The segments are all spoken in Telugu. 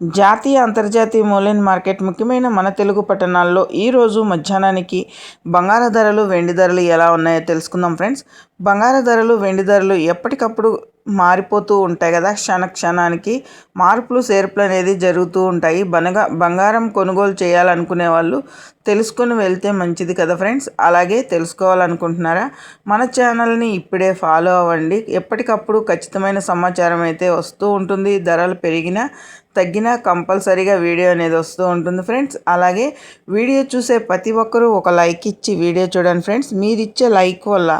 జాతీయ అంతర్జాతీయ మూలైన మార్కెట్ ముఖ్యమైన మన తెలుగు పట్టణాల్లో ఈరోజు మధ్యాహ్నానికి బంగార ధరలు వెండి ధరలు ఎలా ఉన్నాయో తెలుసుకుందాం ఫ్రెండ్స్. బంగార ధరలు వెండి ధరలు ఎప్పటికప్పుడు మారిపోతూ ఉంటాయి కదా. క్షణ క్షణానికి మార్పులు చేర్పులు అనేది జరుగుతూ ఉంటాయి. బనగా బంగారం కొనుగోలు చేయాలనుకునే వాళ్ళు తెలుసుకొని వెళ్తే మంచిది కదా ఫ్రెండ్స్? అలాగే తెలుసుకోవాలనుకుంటున్నారా? మన ఛానల్ని ఇప్పుడే ఫాలో అవ్వండి. ఎప్పటికప్పుడు ఖచ్చితమైన సమాచారం అయితే వస్తూ ఉంటుంది. ధరలు పెరిగినా తగ్గినా కంపల్సరీగా వీడియో అనేది వస్తూ ఉంటుంది ఫ్రెండ్స్. అలాగే వీడియో చూసే ప్రతి ఒక్కరూ ఒక లైక్ ఇచ్చి వీడియో చూడండి ఫ్రెండ్స్. మీరు ఇచ్చే లైక్ వల్ల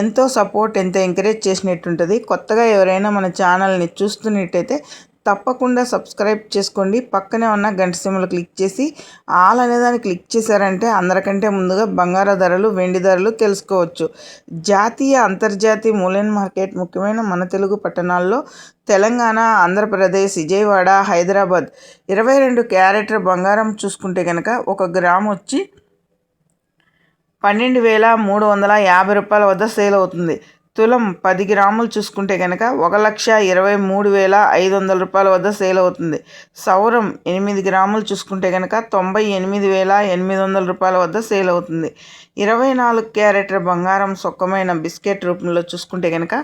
ఎంతో సపోర్ట్ ఎంతో ఎంకరేజ్ చేసినట్టుంటుంది. కొత్తగా ఎవరైనా మన ఛానల్ని చూస్తున్నట్టయితే తప్పకుండా సబ్స్క్రైబ్ చేసుకోండి. పక్కనే ఉన్న గంట సిమ్లు క్లిక్ చేసి ఆల్ అనేదాన్ని క్లిక్ చేశారంటే అందరికంటే ముందుగా బంగారు ధరలు వెండి ధరలు తెలుసుకోవచ్చు. జాతీయ అంతర్జాతీయ మూలైన మార్కెట్ ముఖ్యమైన మన తెలుగు పట్టణాల్లో తెలంగాణ ఆంధ్రప్రదేశ్ విజయవాడ హైదరాబాద్ ఇరవై రెండు క్యారెటర్ బంగారం చూసుకుంటే కనుక ఒక గ్రామ్ వచ్చి పన్నెండు వేల మూడు వందల యాభై రూపాయల వద్ద సేల్ అవుతుంది. తులం పది గ్రాములు చూసుకుంటే కనుక ఒక లక్ష ఇరవై మూడు వేల ఐదు వందల రూపాయల వద్ద సేల్ అవుతుంది. సౌరం ఎనిమిది గ్రాములు చూసుకుంటే కనుక తొంభై ఎనిమిది వేల ఎనిమిది వందల రూపాయల వద్ద సేల్ అవుతుంది. ఇరవై నాలుగు క్యారెటర్ బంగారం సొక్కమైన బిస్కెట్ రూపంలో చూసుకుంటే కనుక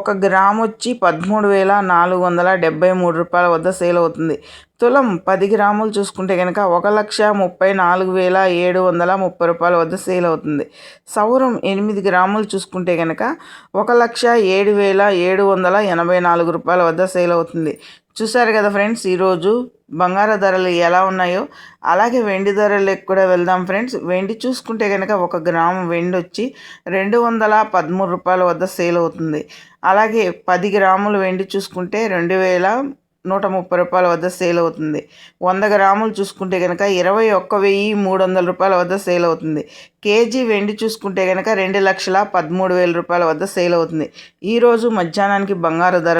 ఒక గ్రామ్ వచ్చి పదమూడు వేల నాలుగు వందల డెబ్బై మూడు రూపాయల వద్ద సేల్ అవుతుంది. తులం పది గ్రాములు చూసుకుంటే కనుక ఒక లక్ష ముప్పై నాలుగు వేల ఏడు వందల ముప్పై రూపాయల వద్ద సేల్ అవుతుంది. సౌరం ఎనిమిది గ్రాములు చూసుకుంటే కనుక ఒక లక్ష ఏడు వేల ఏడు వందల ఎనభై నాలుగు రూపాయల వద్ద సేల్ అవుతుంది. చూసారు కదా ఫ్రెండ్స్ ఈరోజు బంగార ధరలు ఎలా ఉన్నాయో? అలాగే వెండి ధరలకు కూడా వెళ్దాం ఫ్రెండ్స్. వెండి చూసుకుంటే కనుక ఒక గ్రాము వెండి వచ్చి రెండు వందల పదమూడు రూపాయల వద్ద సేల్ అవుతుంది. అలాగే పది గ్రాములు వెండి చూసుకుంటే రెండు వేల నూట ముప్పై రూపాయల వద్ద సేల్ అవుతుంది. వంద గ్రాములు చూసుకుంటే కనుక ఇరవై ఒక్క వెయ్యి మూడు వందల రూపాయల వద్ద సేల్ అవుతుంది. కేజీ వెండి చూసుకుంటే కనుక రెండు లక్షల పదమూడు వేల రూపాయల వద్ద సేల్ అవుతుంది. ఈరోజు మధ్యాహ్నానికి బంగారు ధర